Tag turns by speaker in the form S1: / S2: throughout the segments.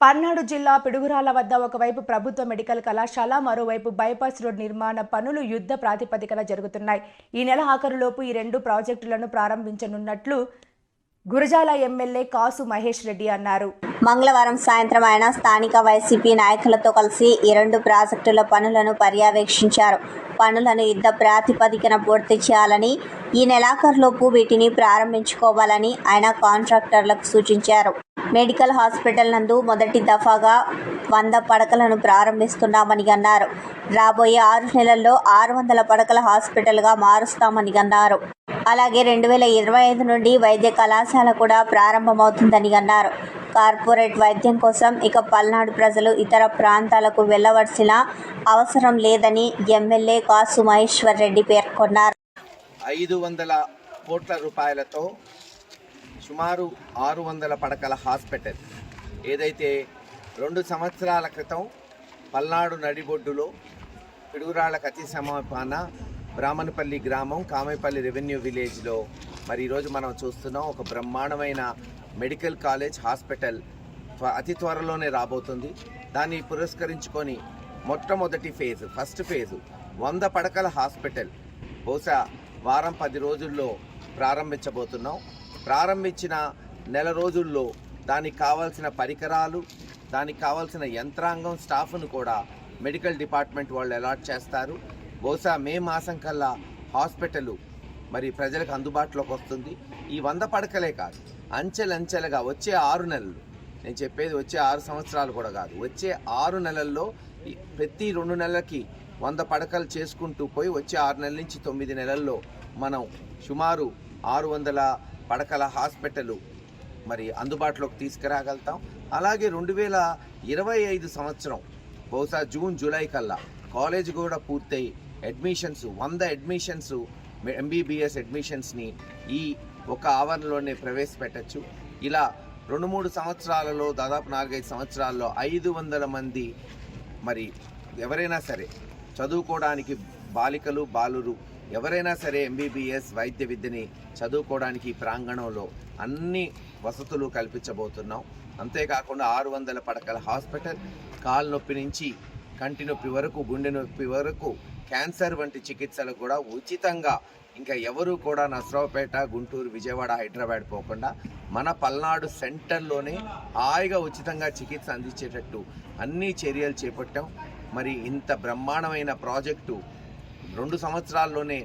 S1: పర్నాడు జిల్లా పిడుగురాల వద్ద ఒకవైపు ప్రభుత్వ మెడికల్ కళాశాల మరోవైపు బైపాస్ రోడ్ నిర్మాణ పనులు యుద్ధ ప్రాతిపదికన జరుగుతున్నాయి. ఈ నెల ఆఖరులోపు ఈ రెండు ప్రాజెక్టులను ప్రారంభించనున్నట్లు గురజాల ఎమ్మెల్యే కాసు మహేష్ రెడ్డి అన్నారు.
S2: మంగళవారం సాయంత్రం ఆయన స్థానిక వైసీపీ నాయకులతో కలిసి ఈ రెండు ప్రాజెక్టుల పనులను పర్యవేక్షించారు. పనులను యుద్ధ ప్రాతిపదికన పూర్తి చేయాలని ఈ నెలాఖరులోపు వీటిని ప్రారంభించుకోవాలని ఆయన కాంట్రాక్టర్లకు సూచించారు. మెడికల్ హాస్పిటల్ నందు మొదటి దఫాగా వంద పడకలను ప్రారంభిస్తున్నామని అన్నారు. రాబోయే ఆరు నెలల్లో ఆరు వందల పడకల హాస్పిటల్గా మారుస్తామని అన్నారు. అలాగే రెండు వేల ఇరవై ఐదు నుండి వైద్య కళాశాల కూడా ప్రారంభమవుతుందని అన్నారు. కార్పొరేట్ వైద్యం కోసం ఇక పల్నాడు ప్రజలు ఇతర ప్రాంతాలకు వెళ్ళవలసిన అవసరం లేదని ఎమ్మెల్యే కాసు మహేశ్వర్ రెడ్డి పేర్కొన్నారు.
S3: ఐదు వందల కోట్ల రూపాయలతో సుమారు ఆరు వందల పడకల హాస్పిటల్. ఏదైతే రెండు సంవత్సరాల క్రితం పల్నాడు నడిబొడ్డులో పిడుగురాళ్ళకు అతి సమీపాన బ్రాహ్మణపల్లి గ్రామం కామేపల్లి రెవెన్యూ విలేజ్లో మరి ఈరోజు మనం చూస్తున్నాం ఒక బ్రహ్మాండమైన మెడికల్ కాలేజ్ హాస్పిటల్ అతి త్వరలోనే రాబోతుంది. దాన్ని పురస్కరించుకొని మొట్టమొదటి ఫేజ్ ఫస్ట్ ఫేజు వంద పడకల హాస్పిటల్ బహుశా వారం పది రోజుల్లో ప్రారంభించబోతున్నాం. ప్రారంభించిన నెల రోజుల్లో దానికి కావాల్సిన పరికరాలు దానికి కావాల్సిన యంత్రాంగం స్టాఫ్ను కూడా మెడికల్ డిపార్ట్మెంట్ వాళ్ళు అలాట్ చేస్తారు. బహుశా మే మాసం కల్లా హాస్పిటల్ మరి ప్రజలకు అందుబాటులోకి వస్తుంది. ఈ వంద పడకలే కాదు అంచెలంచెలుగా వచ్చే ఆరు నెలలు. నేను చెప్పేది వచ్చే ఆరు సంవత్సరాలు కూడా కాదు. వచ్చే ఆరు నెలల్లో ప్రతి రెండు నెలలకి వంద పడకలు చేసుకుంటూ పోయి వచ్చే ఆరు నెలల నుంచి తొమ్మిది నెలల్లో మనం సుమారు ఆరు వందల పడకల హాస్పిటల్ మరి అందుబాటులోకి తీసుకురాగలుగుతాం. అలాగే రెండు వేల ఇరవై ఐదు సంవత్సరం బహుశా జూన్ జూలై కల్లా కాలేజ్ కూడా పూర్తయి అడ్మిషన్స్ వంద అడ్మిషన్స్ ఎంబీబీఎస్ అడ్మిషన్స్ని ఈ ఒక ఆవరణలోనే ప్రవేశపెట్టచ్చు. ఇలా రెండు మూడు సంవత్సరాలలో దాదాపు నాలుగైదు సంవత్సరాల్లో ఐదు వందల మంది మరి ఎవరైనా సరే చదువుకోవడానికి బాలికలు బాలురు ఎవరైనా సరే ఎంబీబీఎస్ వైద్య విద్యని చదువుకోవడానికి ప్రాంగణంలో అన్ని వసతులు కల్పించబోతున్నాం. అంతేకాకుండా ఆరు వందల పడకల హాస్పిటల్ కాలు నొప్పి నుంచి కంటి నొప్పి వరకు గుండె నొప్పి వరకు క్యాన్సర్ వంటి చికిత్సలు కూడా ఉచితంగా ఇంకా ఎవరు కూడా నసరావుపేట గుంటూరు విజయవాడ హైదరాబాద్ పోకుండా మన పల్నాడు సెంటర్లోనే హాయిగా ఉచితంగా చికిత్స అందించేటట్టు అన్ని చర్యలు చేపట్టాం. మరి ఇంత బ్రహ్మాండమైన ప్రాజెక్టు రెండు సంవత్సరాల్లోనే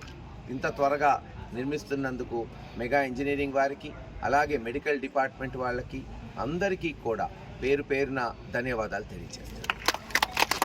S3: ఇంత త్వరగా నిర్మిస్తున్నందుకు మెగా ఇంజనీరింగ్ వారికి అలాగే మెడికల్ డిపార్ట్మెంట్ వాళ్ళకి అందరికీ కూడా పేరు పేరున ధన్యవాదాలు తెలియజేస్తాను